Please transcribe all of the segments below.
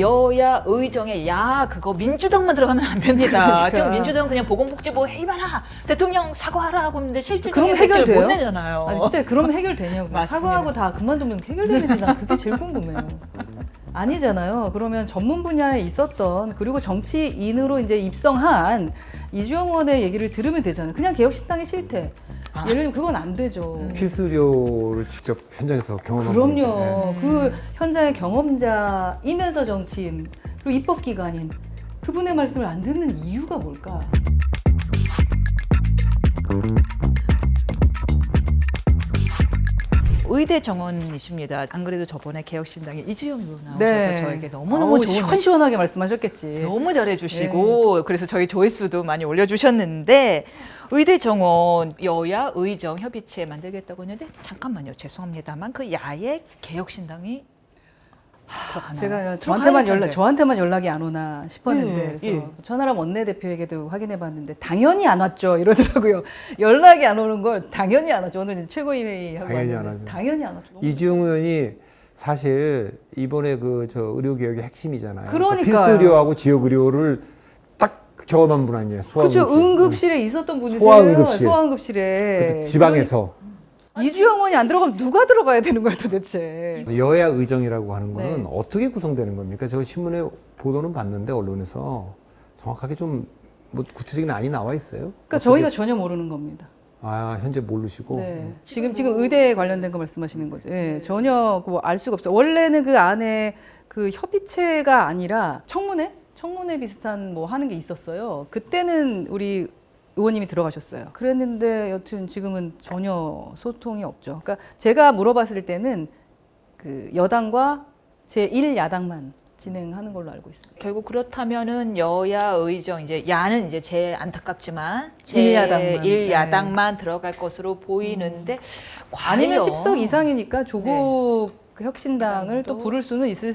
여야 의정에 야 그거 민주당만 들어가면 안 됩니다. 그러니까. 지금 민주당은 그냥 보건복지부 해임하라 대통령 사과하라 하고 있는데 실질적인 그럼 해결돼요? 못 내잖아요. 아, 진짜 그러면 해결되냐고. 사과하고 다 그만두면 해결되는지 난 그게 제일 궁금해요. 아니잖아요. 그러면 전문 분야에 있었던 그리고 정치인으로 이제 입성한 이주영 의원의 얘기를 들으면 되잖아요. 그냥 개혁신당이 싫대. 아. 예를 들면 그건 안 되죠. 필수료를 직접 현장에서 경험한 그럼요. 그 현장의 경험자이면서 정치인 그리고 입법 기관인 그분의 말씀을 안 듣는 이유가 뭘까? 의대 정원이십니다. 안 그래도 저번에 개혁신당에 이주영 의원 나오셔서 네. 저에게 너무너무 어우, 좋은 시원시원하게 말씀하셨겠지. 너무 잘해주시고 그래서 저희 조회수도 많이 올려주셨는데 의대 정원 여야 의정 협의체 만들겠다고 했는데 잠깐만요 죄송합니다만 그 야의 개혁신당이 들어가나요? 제가 저한테만 연락 텐데. 저한테만 연락이 안 오나 싶었는데 예, 그래서 예. 천하람 원내대표에게도 확인해 봤는데 당연히 안 왔죠 이러더라고요. 연락이 안 오는 걸 당연히 안 왔죠. 오늘 최고위회의 하고 당연히 안 하죠. 당연히 안 왔죠. 이주영 의원이 사실 이번에 그 저 의료 개혁의 핵심이잖아요. 그러니까요. 필수료하고 지역 의료를 딱 경험한 분 아니에요. 소아응급실. 그렇죠. 응급실에 있었던 분이세요. 소아응급실. 소아응급실에 지방에서 이주영 의원이 안 들어가면 누가 들어가야 되는 거야 도대체. 여야 의정이라고 하는 거는 네. 어떻게 구성되는 겁니까? 저 신문에 보도는 봤는데 언론에서 정확하게 좀 뭐 구체적인 안이 나와 있어요? 그러니까 저희가 전혀 모르는 겁니다. 아 현재 모르시고 네. 지금 지금 의대 관련된 거 말씀하시는 거죠. 예, 전혀 그알 수가 없어요. 원래는 그 안에 그 협의체가 아니라 청문회, 청문회 비슷한 뭐 하는 게 있었어요. 그때는 우리 의원님이 들어가셨어요. 그랬는데 여튼 지금은 전혀 소통이 없죠. 그러니까 제가 물어봤을 때는 그 여당과 제 1 야당만 진행하는 걸로 알고 있습니다. 결국 그렇다면은 여야 의정 이제 야는 이제 제 안타깝지만 제 일야당만. 일야당만 들어갈 것으로 보이는데 과연 아니면 10석 이상이니까 조국 그 혁신당을 또 네. 또 부를 수는 있을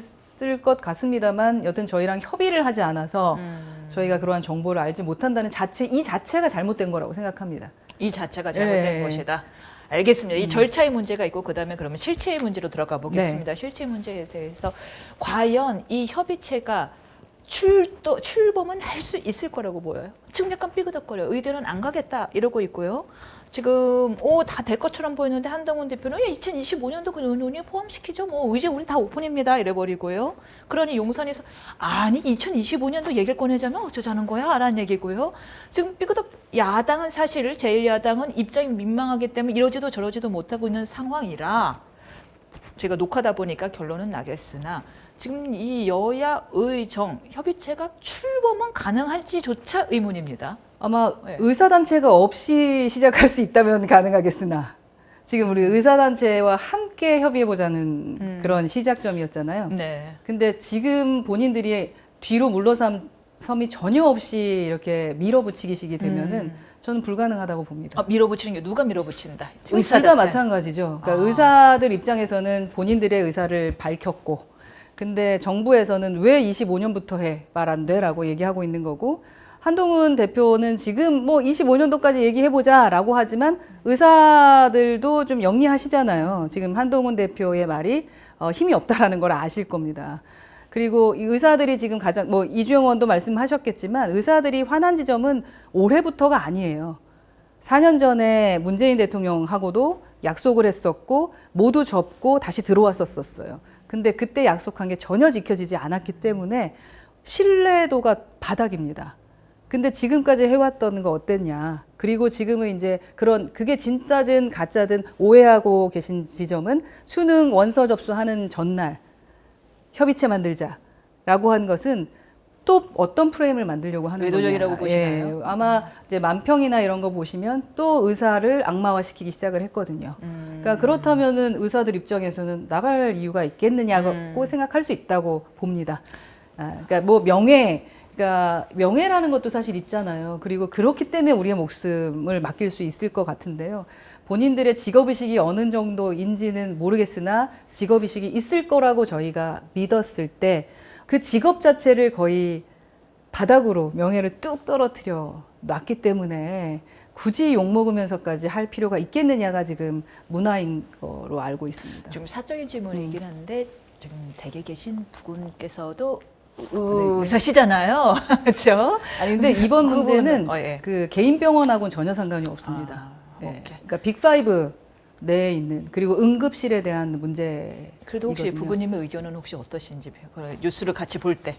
것 같습니다만 여튼 저희랑 협의를 하지 않아서 음, 저희가 그러한 정보를 알지 못한다는 자체 이 자체가 잘못된 거라고 생각합니다. 이 자체가 잘못된 네. 것이다. 알겠습니다. 이 절차의 문제가 있고 그다음에 그러면 실체의 문제로 들어가 보겠습니다. 네. 실체 문제에 대해서 과연 이 협의체가 출도 출범은 할 수 있을 거라고 보여요. 지금 약간 삐그덕거려. 의대는 안 가겠다 이러고 있고요. 지금 오다 될 것처럼 보이는데 한동훈 대표는 2025년도 그 논의에 포함시키죠. 뭐 이제 우리 다 오픈입니다 이래 버리고요. 그러니 용산에서 아니 2025년도 얘기를 꺼내자면 어쩌자는 거야 라는 얘기고요. 지금 삐그덕 야당은 사실 제1야당은 입장이 민망하기 때문에 이러지도 저러지도 못하고 있는 상황이라 저희가 녹화다 보니까 결론은 나겠으나 지금 이 여야 의 정 협의체가 출범은 가능할지조차 의문입니다. 아마 네. 의사단체가 없이 시작할 수 있다면 가능하겠으나 지금 우리 의사단체와 함께 협의해보자는 음. 그런 시작점이었잖아요. 네. 근데 지금 본인들이 뒤로 물러섬이 전혀 없이 이렇게 밀어붙이기식이 되면은 음. 저는 불가능하다고 봅니다. 아, 밀어붙이는 게 누가 밀어붙인다? 지금 의사 둘다 단체. 마찬가지죠. 그러니까 아. 의사들 입장에서는 본인들의 의사를 밝혔고, 근데 정부에서는 왜 25년부터 해? 말 안 돼? 라고 얘기하고 있는 거고, 한동훈 대표는 지금 뭐 25년도까지 얘기해보자라고 하지만 의사들도 좀 영리하시잖아요. 지금 한동훈 대표의 말이 어, 힘이 없다라는 걸 아실 겁니다. 그리고 이 의사들이 지금 가장 뭐 이주영 의원도 말씀하셨겠지만 의사들이 화난 지점은 올해부터가 아니에요. 4년 전에 문재인 대통령하고도 약속을 했었고 모두 접고 다시 들어왔었었어요. 근데 그때 약속한 게 전혀 지켜지지 않았기 때문에 신뢰도가 바닥입니다. 근데 지금까지 해왔던 거 어땠냐. 그리고 지금은 이제 그런 그게 진짜든 가짜든 오해하고 계신 지점은 수능 원서 접수하는 전날 협의체 만들자라고 한 것은 또 어떤 프레임을 만들려고 하는 의도적이라고 거냐. 보시나요? 예, 아마 이제 만평이나 이런 거 보시면 또 의사를 악마화시키기 시작을 했거든요. 음. 그러니까 그렇다면은 의사들 입장에서는 나갈 이유가 있겠느냐고 음. 생각할 수 있다고 봅니다. 아, 그러니까 뭐 명예, 그러니까 명예라는 것도 사실 있잖아요. 그리고 그렇기 때문에 우리의 목숨을 맡길 수 있을 것 같은데요. 본인들의 직업의식이 어느 정도인지는 모르겠으나 직업의식이 있을 거라고 저희가 믿었을 때 그 직업 자체를 거의 바닥으로 명예를 뚝 떨어뜨려 놨기 때문에 굳이 욕 먹으면서까지 할 필요가 있겠느냐가 지금 문화인 거로 알고 있습니다. 좀 사적인 질문이긴 한데 지금 댁에 계신 부군께서도 의사시잖아요. 그렇죠? 아니 근데 이번 그 문제는 부분은, 어, 예. 그 개인 병원하고는 전혀 상관이 없습니다. 아, 예. 오케이. 그러니까 빅5 내 에 있는 그리고 응급실에 대한 문제. 그래도 혹시 부부님의 의견은 혹시 어떠신지 그 뉴스를 같이 볼 때.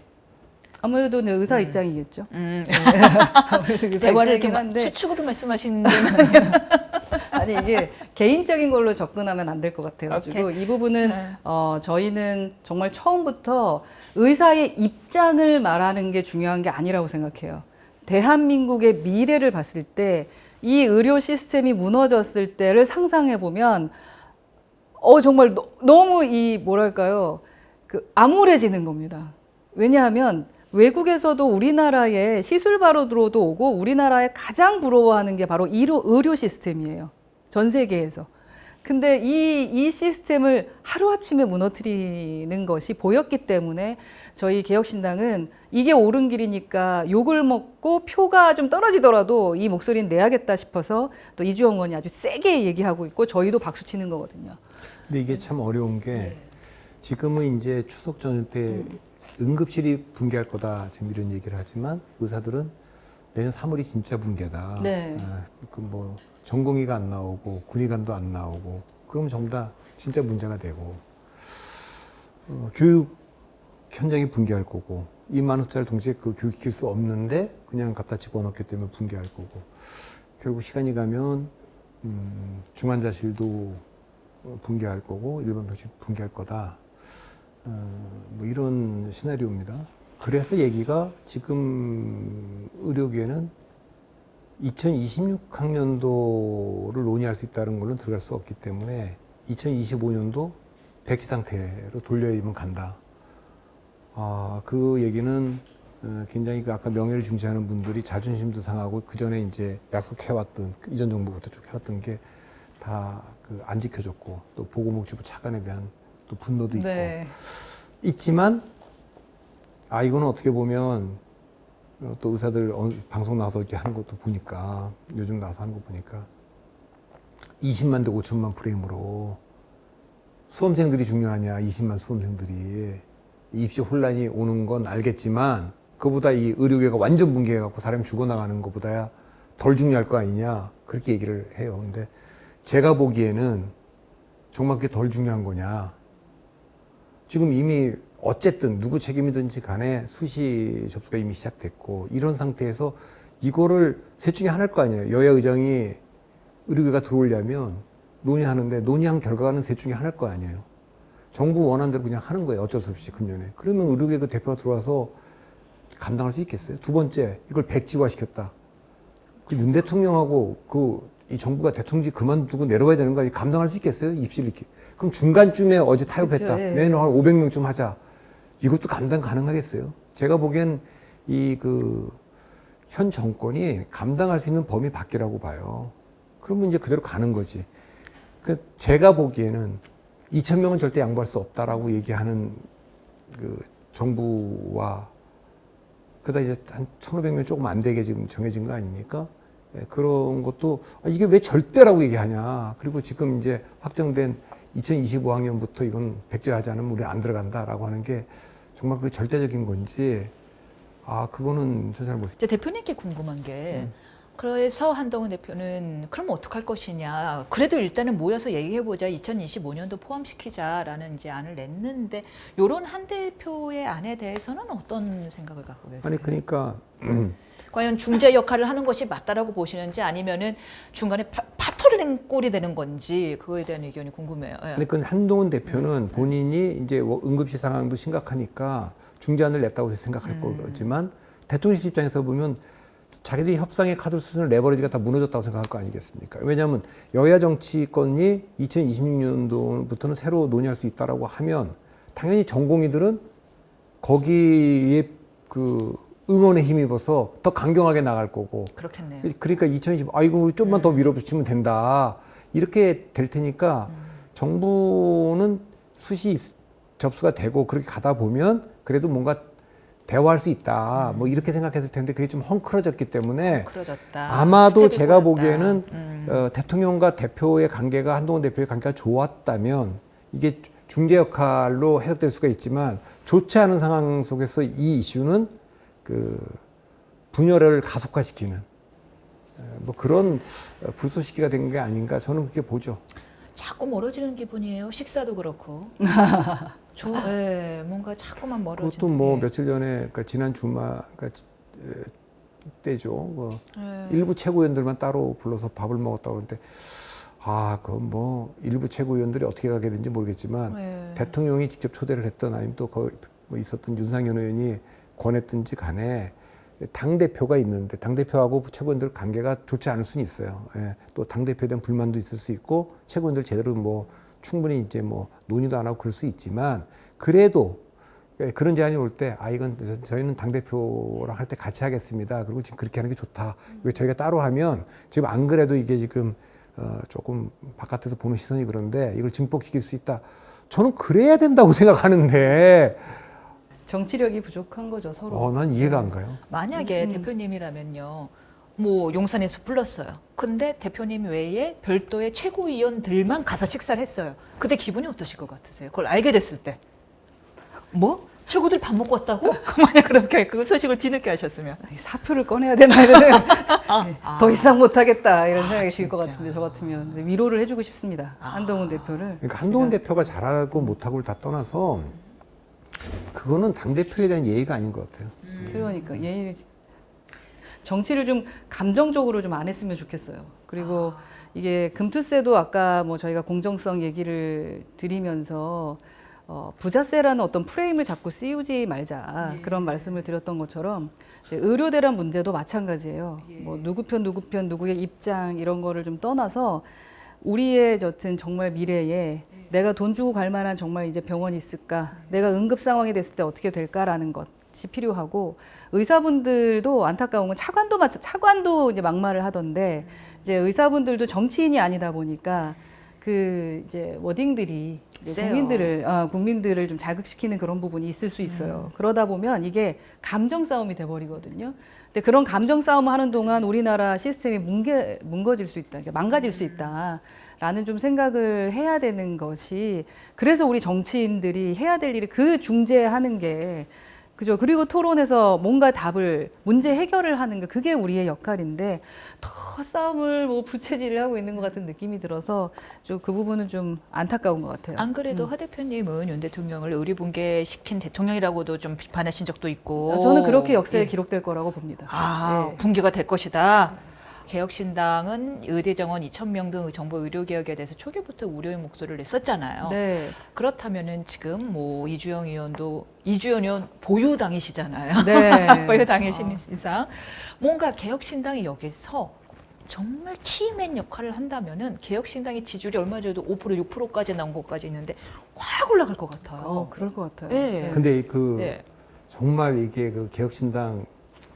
아무래도 네, 의사 입장이겠죠. 음, 아무래도 의사 대화를 이렇게 한데 추측으로 말씀하시는 아니 이게 개인적인 걸로 접근하면 안 될 것 같아가지고 이 부분은 네. 어, 저희는 정말 처음부터 의사의 입장을 말하는 게 중요한 게 아니라고 생각해요. 대한민국의 미래를 봤을 때 이 의료 시스템이 무너졌을 때를 상상해 보면 어 정말 너, 너무 이 뭐랄까요 그 암울해지는 겁니다. 왜냐하면 외국에서도 우리나라에 시술 바로도 오고 우리나라에 가장 부러워하는 게 바로 의료, 의료 시스템이에요. 전 세계에서. 근데 이, 이 시스템을 하루아침에 무너뜨리는 것이 보였기 때문에 저희 개혁신당은 이게 옳은 길이니까 욕을 먹고 표가 좀 떨어지더라도 이 목소리는 내야겠다 싶어서 또 이주영 의원이 아주 세게 얘기하고 있고 저희도 박수 치는 거거든요. 근데 이게 참 어려운 게 지금은 이제 추석 전때 응급실이 붕괴할 거다 지금 이런 얘기를 하지만 의사들은 내년 3월이 진짜 붕괴다. 네. 그뭐 전공의가 안 나오고 군의관도 안 나오고 그럼 전부 다 진짜 문제가 되고 어, 교육 현장이 붕괴할 거고 2만 숫자를 동시에 그 교육시킬 수 없는데 그냥 갖다 집어넣기 때문에 붕괴할 거고 결국 시간이 가면 음, 중환자실도 어, 붕괴할 거고 일반 병실 붕괴할 거다. 어, 뭐 이런 시나리오입니다. 그래서 얘기가 지금 의료계는 2026학년도를 논의할 수 있다는 걸로 들어갈 수 없기 때문에 2025년도 백지 상태로 돌려입으면 간다. 아, 그 얘기는 어, 굉장히 그 아까 명예를 중시하는 분들이 자존심도 상하고 그 전에 이제 약속해왔던 그 이전 정부부터 쭉 해왔던 게 다 그 안 지켜졌고 또 보건복지부 차관에 대한 또 분노도 있고 네. 있지만 아 이거는 어떻게 보면 어, 또 의사들 어, 방송 나와서 이렇게 하는 것도 보니까 요즘 나와서 하는 거 보니까 20만 대 5천만 프레임으로 수험생들이 중요하냐 20만 수험생들이 입시 혼란이 오는 건 알겠지만 그보다 이 의료계가 완전 붕괴해갖고 사람이 죽어나가는 것보다야 덜 중요할 거 아니냐 그렇게 얘기를 해요. 근데 제가 보기에는 정말 그게 덜 중요한 거냐. 지금 이미 어쨌든 누구 책임이든지 간에 수시 접수가 이미 시작됐고 이런 상태에서 이거를 셋 중에 하나일 거 아니에요. 여야 의장이 의료계가 들어오려면 논의하는데 논의한 결과는 셋 중에 하나일 거 아니에요. 정부 원하는 대로 그냥 하는 거예요. 어쩔 수 없이 금년에. 그러면 의료계 그 대표가 들어와서 감당할 수 있겠어요? 두 번째, 이걸 백지화 시켰다. 그 윤 대통령하고 그 이 정부가 대통령직 그만두고 내려와야 되는 거 아니에요? 감당할 수 있겠어요? 입실 이렇게. 그럼 중간쯤에 어제 타협했다. 그쵸, 예. 내년 한 500명쯤 하자. 이것도 감당 가능하겠어요? 제가 보기엔 이 그 현 정권이 감당할 수 있는 범위 밖이라고 봐요. 그러면 이제 그대로 가는 거지. 그 제가 보기에는 2천 명은 절대 양보할 수 없다라고 얘기하는 그 정부와 그러다 이제 한 1,500명 조금 안 되게 지금 정해진 거 아닙니까? 예, 그런 것도 아, 이게 왜 절대라고 얘기하냐. 그리고 지금 이제 확정된 2025학년부터 이건 백제하지 않으면 우리 안 들어간다라고 하는 게 정말 그 절대적인 건지 아 그거는 저잘 모르겠어요. 대표님께 궁금한 게 음. 그래서 한동훈 대표는 그럼 어떡할 것이냐. 그래도 일단은 모여서 얘기해보자. 2025년도 포함시키자라는 이제 안을 냈는데 요런 한 대표의 안에 대해서는 어떤 생각을 갖고 계세요? 아니 그러니까 음, 과연 중재 역할을 하는 것이 맞다라고 보시는지 아니면은 중간에 파, 낸 꼴이 되는 건지 그거에 대한 의견이 궁금해요. 예. 아니 그 한동훈 대표는 본인이 이제 뭐 응급실 상황도 심각하니까 중재안을 냈다고 생각할 음. 거지만 대통령실 입장에서 보면 자기들이 협상의 카드 수준을 레버리지가 다 무너졌다고 생각할 거 아니겠습니까? 왜냐하면 여야 정치권이 2026년도부터는 새로 논의할 수 있다라고 하면 당연히 전공의들은 거기에 그 응원에 힘입어서 더 강경하게 나갈 거고 그렇겠네요. 그러니까 2020 아이고 좀만 더 밀어붙이면 된다 이렇게 될 테니까 정부는 수시 입- 접수가 되고 그렇게 가다 보면 그래도 뭔가 대화할 수 있다 뭐 이렇게 생각했을 텐데 그게 좀 헝클어졌기 때문에 그러졌다. 아마도 제가 꼬였다. 보기에는 음. 어, 대통령과 대표의 관계가 한동훈 대표의 관계가 좋았다면 이게 중재 역할로 해석될 수가 있지만 좋지 않은 상황 속에서 이 이슈는 그 분열을 가속화시키는 에, 뭐 그런 어, 불쏘시개가 된 게 아닌가 저는 그렇게 보죠. 자꾸 멀어지는 기분이에요. 식사도 그렇고. 저, 예, 뭔가 자꾸만 멀어지는. 그것도 뭐 예. 며칠 전에 그러니까 지난 주말 그러니까 때죠. 뭐 예. 일부 최고위원들만 따로 불러서 밥을 먹었다고 그러는데 아, 그건 뭐 일부 최고위원들이 어떻게 가게 된지 모르겠지만 예. 대통령이 직접 초대를 했던 아니면 또 거기 뭐 있었던 윤상현 의원이 권했든지 간에 당 대표가 있는데 당 대표하고 최고위원들 관계가 좋지 않을 수는 있어요. 예. 또당 대표에 대한 불만도 있을 수 있고 최고위원들 제대로 뭐 충분히 이제 뭐 논의도 안 하고 그럴 수 있지만 그래도 예, 그런 제안이 올 때 아 이건 저- 저희는 당 대표랑 할 때 같이 하겠습니다. 그리고 지금 그렇게 하는 게 좋다. 왜 저희가 따로 하면 지금 안 그래도 이게 지금 어, 조금 바깥에서 보는 시선이 그런데 이걸 증폭시킬 수 있다. 저는 그래야 된다고 생각하는데 정치력이 부족한 거죠 서로. 어, 난 이해가 안 가요. 만약에 음. 대표님이라면요. 뭐 용산에서 불렀어요. 근데 대표님 외에 별도의 최고위원들만 가서 식사를 했어요. 그때 기분이 어떠실 것 같으세요? 그걸 알게 됐을 때. 뭐? 최고들 밥 먹고 왔다고? 만약 그렇게 그 소식을 뒤늦게 하셨으면. 이 사표를 꺼내야 되나 이런 생각. 아. 더 이상 못하겠다 이런 아, 생각이 들것 진짜. 같은데 저 같으면 위로를 해주고 싶습니다 아. 한동훈 대표를. 그러니까 한동훈 대표가 잘하고 못하고를 다 떠나서 그거는 당 대표에 대한 예의가 아닌 것 같아요. 그러니까 예 정치를 좀 감정적으로 좀 안 했으면 좋겠어요. 그리고 이게 금투세도 아까 뭐 저희가 공정성 얘기를 드리면서 어, 부자세라는 어떤 프레임을 자꾸 씌우지 말자 예. 그런 말씀을 드렸던 것처럼 이제 의료 대란 문제도 마찬가지예요. 예. 뭐 누구 편 누구 편 누구의 입장 이런 거를 좀 떠나서 우리의 저튼 정말 미래에 내가 돈 주고 갈 만한 정말 이제 병원이 있을까? 내가 응급 상황이 됐을 때 어떻게 될까라는 것이 필요하고 의사분들도 안타까운 건 차관도 마찬 차관도 이제 막말을 하던데 이제 의사분들도 정치인이 아니다 보니까 그 이제 워딩들이 이제 세요. 국민들을 어, 국민들을 좀 자극시키는 그런 부분이 있을 수 있어요. 그러다 보면 이게 감정 싸움이 돼 버리거든요. 근데 그런 감정 싸움을 하는 동안 우리나라 시스템이 뭉개, 뭉거질 수 있다, 그러니까 망가질 수 있다. 라는 좀 생각을 해야 되는 것이 그래서 우리 정치인들이 해야 될 일이 그 중재하는 게 그죠. 그리고 토론에서 뭔가 답을 문제 해결을 하는 게 그게 우리의 역할인데 더 싸움을 뭐 부채질을 하고 있는 것 같은 느낌이 들어서 좀 그 부분은 좀 안타까운 것 같아요. 안 그래도 음. 하 대표님은 윤 대통령을 의리붕괴시킨 대통령이라고도 좀 비판하신 적도 있고. 아, 저는 그렇게 역사에 예. 기록될 거라고 봅니다. 아, 예. 붕괴가 될 것이다. 개혁신당은 의대 정원 2천 명 등 정부 의료 개혁에 대해서 초기부터 우려의 목소리를 냈었잖아요. 네. 그렇다면은 지금 뭐 이주영 의원도 이주영 의원 보유당이시잖아요. 네. 보유당이신 이상 뭔가 개혁신당이 여기서 정말 키맨 역할을 한다면은 개혁신당의 지지율이 얼마 전에도 5% 6%까지 나온 것까지 있는데 확 올라갈 것 같아요. 어, 그럴 것 같아요. 예. 근데 그 네. 정말 이게 그 개혁신당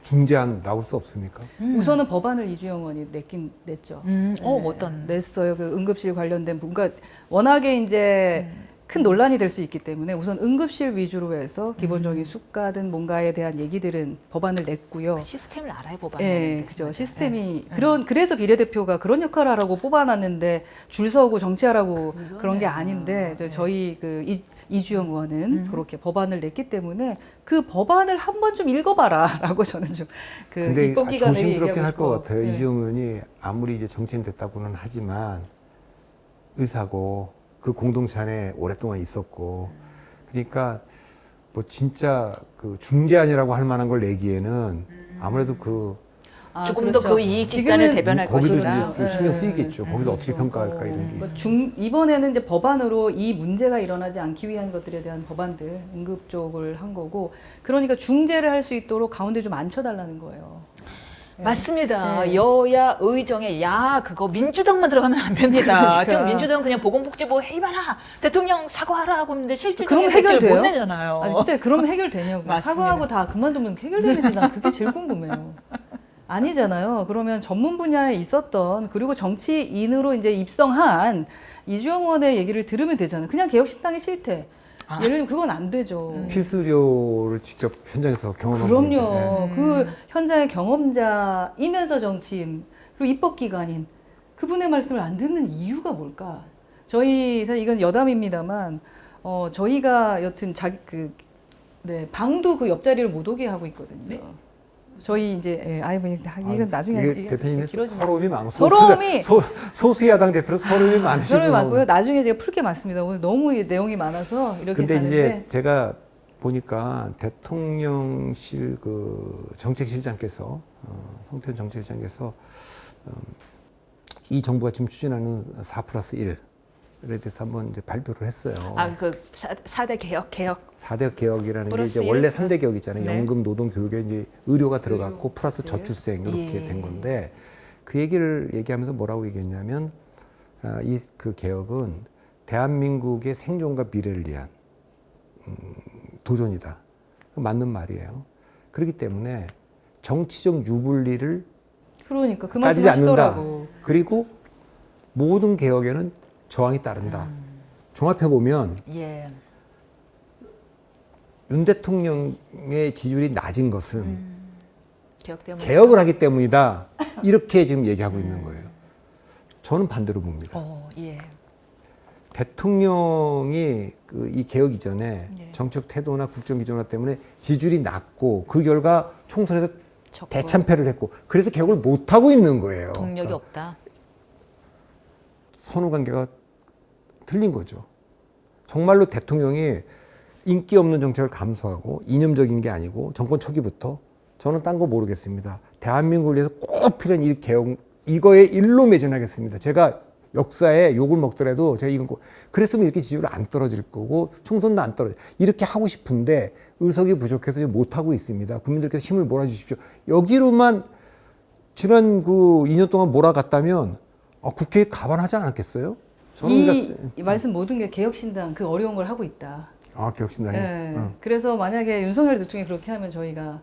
중재안 나올 수 없습니까? 음. 우선은 법안을 이주영 의원이 냈긴 냈죠. 음, 어 네, 어떤 냈어요. 그 응급실 관련된 부분. 그러니까 워낙에 이제 음. 큰 논란이 될 수 있기 때문에 우선 응급실 위주로 해서 음. 기본적인 수가든 뭔가에 대한 얘기들은 법안을 냈고요. 시스템을 알아야 뽑아. 예, 그죠. 시스템이 네. 그런 그래서 비례대표가 그런 역할을 하라고 뽑아놨는데 줄 서고 정치하라고 그런 게 그러네요. 아닌데 저- 네. 저희 그 이, 이주영 의원은 음. 그렇게 법안을 냈기 때문에 그 법안을 한 번 좀 읽어봐라라고 저는 좀그 근데 입법기관에 조심스럽긴 할 것 같아요. 예. 이주영 의원이 아무리 이제 정치인 됐다고는 하지만 의사고 그 공동체 안에 오랫동안 있었고 그러니까 뭐 진짜 그 중재안이라고 할 만한 걸 내기에는 아무래도 그 아, 조금 그렇죠. 더 그 이익 집단을 지금은 대변할 거기도 것이다. 이제 좀 신경 네. 쓰이겠죠. 거기서 어떻게 그렇죠. 평가할까 이런 게 있어요. 중, 이번에는 이제 법안으로 이 문제가 일어나지 않기 위한 것들에 대한 법안들 응급 쪽을 한 거고 그러니까 중재를 할 수 있도록 가운데 좀 앉혀달라는 거예요. 네. 맞습니다. 네. 여야 의정에 야 그거 민주당만 들어가면 안 됩니다. 그러니까. 지금 민주당은 그냥 보건복지부 해임하라 대통령 사과하라 하고 있는데 실질적인 그럼 해결돼요? 못 내잖아요. 아 진짜 그러면 해결되냐고 맞습니다. 사과하고 다 그만두면 해결되는지 난 그게 제일 궁금해요. 아니잖아요. 그러면 전문 분야에 있었던 그리고 정치인으로 이제 입성한 이주영 의원의 얘기를 들으면 되잖아요. 그냥 개혁신당이 싫대. 아. 예를 들면 그건 안 되죠. 필수료를 직접 현장에서 경험한 분인데. 그럼요. 네. 그 현장의 경험자이면서 정치인 그리고 입법기관인 그분의 말씀을 안 듣는 이유가 뭘까? 저희 사실 이건 여담입니다만 어, 저희가 여튼 자기 그 네, 방도 그 옆자리를 못 오게 하고 있거든요. 저희 이제 예, 아이 뭐 이건 나중에 이게 대표님이 서러움이 많고 서러움이- 소, 소수 야당 대표로 서러움이 많으시고 저를 맞고요. 나중에 제가 풀게 맞습니다. 오늘 너무 이 내용이 많아서 이렇게 근데 가는데 이제 제가 보니까 대통령실 그 정책실장께서 어, 성태현 정책실장께서 음, 이 정부가 지금 추진하는 4 플러스 1 에 대해서 한번 이제 발표를 했어요. 아그 4대 개혁 개혁 4대 개혁이라는 게 플러스 이제 일? 원래 3대 개혁 있잖아요. 네. 연금, 노동, 교육에 이제 의료가 들어갔고 의료, 플러스 네. 저출생 이렇게 예. 된 건데 그 얘기를 얘기하면서 뭐라고 얘기했냐면 아, 이 그 개혁은 대한민국의 생존과 미래를 위한 음, 도전이다. 맞는 말이에요. 그렇기 때문에 정치적 유불리를 그러니까 그 따지지 않는다. 하시더라고. 그리고 모든 개혁에는 저항이 따른다. 종합해 보면 예 윤 대통령의 지지율이 낮은 것은 개혁 때문에 개혁 을 하기 때문이다. 이렇게 지금 얘기하고 있는 거예요. 저는 반대로 봅니다. 어 예 대통령이 그 이 개혁 이전에 예. 정책 태도나 국정 기조나 때문에 지지율이 낮고 그 결과 총선에서 적고 대참패를 했고 그래서 개혁을 못 하고 있는 거예요. 동력이 그러니까 없다. 선후 관계가 틀린 거죠. 정말로 대통령이 인기 없는 정책을 감수하고 이념적인 게 아니고 정권 초기부터 저는 딴 거 모르겠습니다. 대한민국을 위해서 꼭 필요한 이 개혁 이거에 일로 매진하겠습니다. 제가 역사에 욕을 먹더라도 제가 이건 꼭 그랬으면 이렇게 지지율 안 떨어질 거고 총선도 안 떨어져 이렇게 하고 싶은데 의석이 부족해서 못 하고 있습니다. 국민들께서 힘을 몰아주십시오. 여기로만 지난 그 2년 동안 몰아갔다면 아, 국회에 가반하지 않았겠어요? 저는 이, 그러니까- 이 말씀 모든 게 개혁신당 그 어려운 걸 하고 있다. 아 기억신당이 네. 응. 그래서 만약에 윤석열 대통령이 그렇게 하면 저희가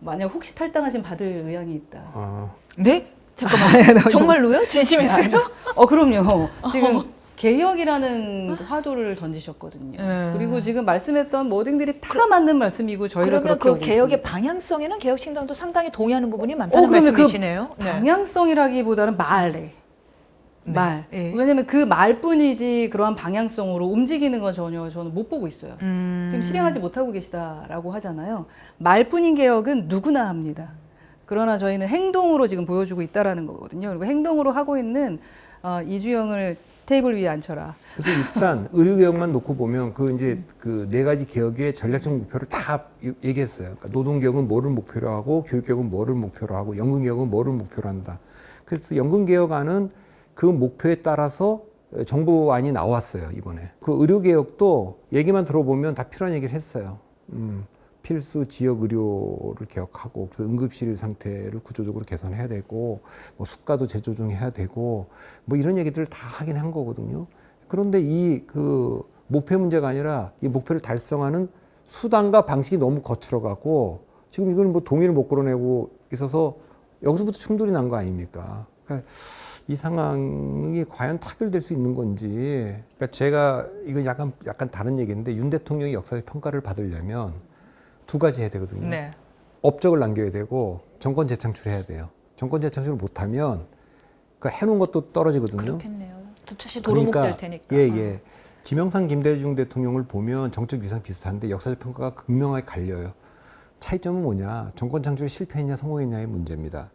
만약 혹시 탈당하시면 받을 의향이 있다. 아, 네? 잠깐만 정말로요? 진심이세요? 어 그럼요. 지금 개혁이라는 화두를 던지셨거든요. 네. 그리고 지금 말씀했던 모든들이 다 맞는 말씀이고 저희가 그러면 그렇게 그 개혁의 있습니다. 방향성에는 개혁신당도 상당히 동의하는 부분이 많다는 어, 그러면 그 말씀이시네요. 네. 방향성이라기보다는 말에 네. 말. 예. 왜냐면 그 말뿐이지 그러한 방향성으로 움직이는 건 전혀 저는 못 보고 있어요. 음. 지금 실행하지 못하고 계시다라고 하잖아요. 말뿐인 개혁은 누구나 합니다. 그러나 저희는 행동으로 지금 보여주고 있다라는 거거든요. 그리고 행동으로 하고 있는 어, 이주영을 테이블 위에 앉혀라. 그래서 일단 의료 개혁만 놓고 보면 그 이제 그 네 가지 개혁의 전략적 목표를 다 유- 얘기했어요. 그러니까 노동 개혁은 뭐를 목표로 하고 교육 개혁은 뭐를 목표로 하고 연금 개혁은 뭐를 목표로 한다. 그래서 연금 개혁안은 그 목표에 따라서 정부안이 나왔어요 이번에. 그 의료 개혁도 얘기만 들어보면 다 필요한 얘기를 했어요. 음, 필수 지역 의료를 개혁하고 그래서 응급실 상태를 구조적으로 개선해야 되고 뭐 수가도 재조정해야 되고 뭐 이런 얘기들을 다 하긴 한 거거든요. 그런데 이 그 목표 문제가 아니라 이 목표를 달성하는 수단과 방식이 너무 거칠어갖고 지금 이걸 뭐 동의를 못 끌어내고 있어서 여기서부터 충돌이 난 거 아닙니까? 그러니까 이 상황이 과연 타결될 수 있는 건지. 그러니까 제가 이건 약간 약간 다른 얘기인데 윤 대통령이 역사의 평가를 받으려면 두 가지 해야 되거든요. 네. 업적을 남겨야 되고 정권 재창출해야 돼요. 정권 재창출을 못하면 그 해놓은 것도 떨어지거든요. 그렇겠네요. 또 다시 도루묵 될 테니까. 예, 예. 김영삼, 김대중 대통령을 보면 정책 위상 비슷한데 역사적 평가가 극명하게 갈려요. 차이점은 뭐냐? 정권 창출에 실패했냐, 성공했냐의 문제입니다.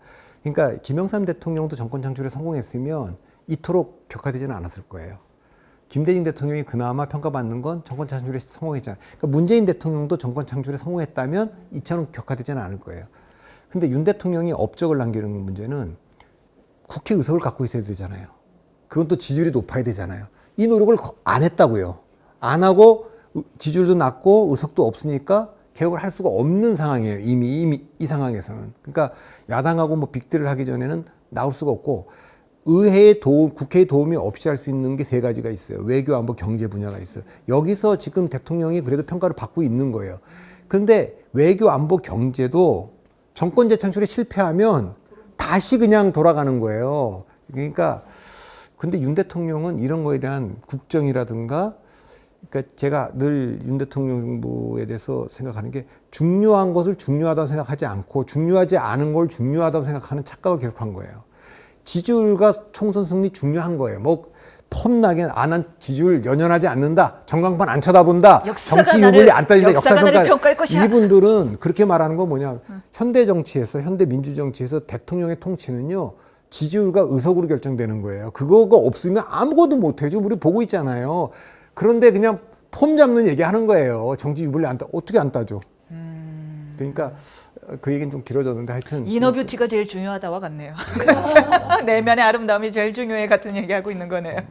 그러니까 김영삼 대통령도 정권 창출에 성공했으면 이토록 격화되지는 않았을 거예요. 김대중 대통령이 그나마 평가받는 건 정권 창출에 성공했잖아요. 그러니까 문재인 대통령도 정권 창출에 성공했다면 이처럼 격화되지는 않을 거예요. 근데 윤 대통령이 업적을 남기는 문제는 국회 의석을 갖고 있어야 되잖아요. 그건 또 지지율이 높아야 되잖아요. 이 노력을 거- 안 했다고요. 안 하고 의- 지지율도 낮고 의석도 없으니까 개혁을 할 수가 없는 상황이에요. 이미, 이미 이 상황에서는. 그러니까 야당하고 뭐 빅딜을 하기 전에는 나올 수가 없고 의회의 도움, 국회의 도움이 없이 할 수 있는 게 세 가지가 있어요. 외교, 안보, 경제 분야가 있어요. 여기서 지금 대통령이 그래도 평가를 받고 있는 거예요. 근데 외교, 안보, 경제도 정권 재창출에 실패하면 다시 그냥 돌아가는 거예요. 그러니까 근데 윤 대통령은 이런 거에 대한 국정이라든가 그러니까 제가 늘 윤 대통령 정부에 대해서 생각하는 게 중요한 것을 중요하다고 생각하지 않고 중요하지 않은 걸 중요하다고 생각하는 착각을 계속한 거예요. 지지율과 총선 승리 중요한 거예요. 뭐 폼나게 안 한 지지율 연연하지 않는다. 정강판 안 쳐다본다. 정치 유불리 안 따진다. 역사가 역사 나를 평가. 평가할 것이야. 이분들은 그렇게 말하는 건 뭐냐? 현대 정치에서 현대 민주 정치에서 대통령의 통치는요. 지지율과 의석으로 결정되는 거예요. 그거가 없으면 아무것도 못 해죠. 우리 보고 있잖아요. 그런데 그냥 폼 잡는 얘기 하는 거예요. 정치 유불리 안 따. 어떻게 안 따죠? 그러니까 그 얘기는 좀 길어졌는데 하여튼 이너 뷰티가 제일 중요하다와 같네요. 그렇죠. 내면의 아름다움이 제일 중요해 같은 얘기하고 있는 거네요.